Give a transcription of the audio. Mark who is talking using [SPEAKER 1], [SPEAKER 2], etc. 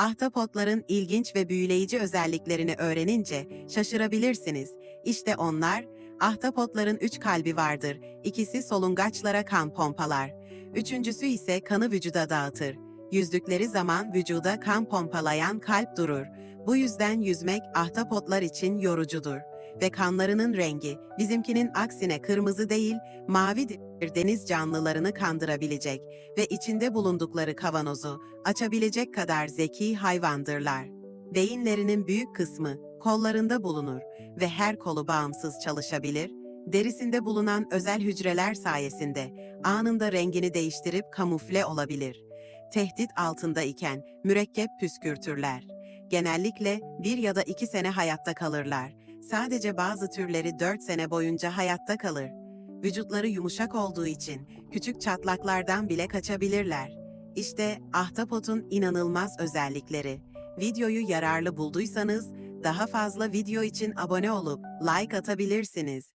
[SPEAKER 1] Ahtapotların ilginç ve büyüleyici özelliklerini öğrenince şaşırabilirsiniz. İşte onlar, ahtapotların üç kalbi vardır. İkisi solungaçlara kan pompalar. Üçüncüsü ise kanı vücuda dağıtır. Yüzdükleri zaman vücuda kan pompalayan kalp durur. Bu yüzden yüzmek ahtapotlar için yorucudur. Ve kanlarının rengi bizimkinin aksine kırmızı değil, mavidir. Deniz canlılarını kandırabilecek ve içinde bulundukları kavanozu açabilecek kadar zeki hayvandırlar. Beyinlerinin büyük kısmı kollarında bulunur ve her kolu bağımsız çalışabilir, derisinde bulunan özel hücreler sayesinde anında rengini değiştirip kamufle olabilir. Tehdit altında iken mürekkep püskürtürler. Genellikle bir ya da iki sene hayatta kalırlar. Sadece bazı türleri dört sene boyunca hayatta kalır. Vücutları yumuşak olduğu için küçük çatlaklardan bile kaçabilirler. İşte ahtapotun inanılmaz özellikleri. Videoyu yararlı bulduysanız daha fazla video için abone olup like atabilirsiniz.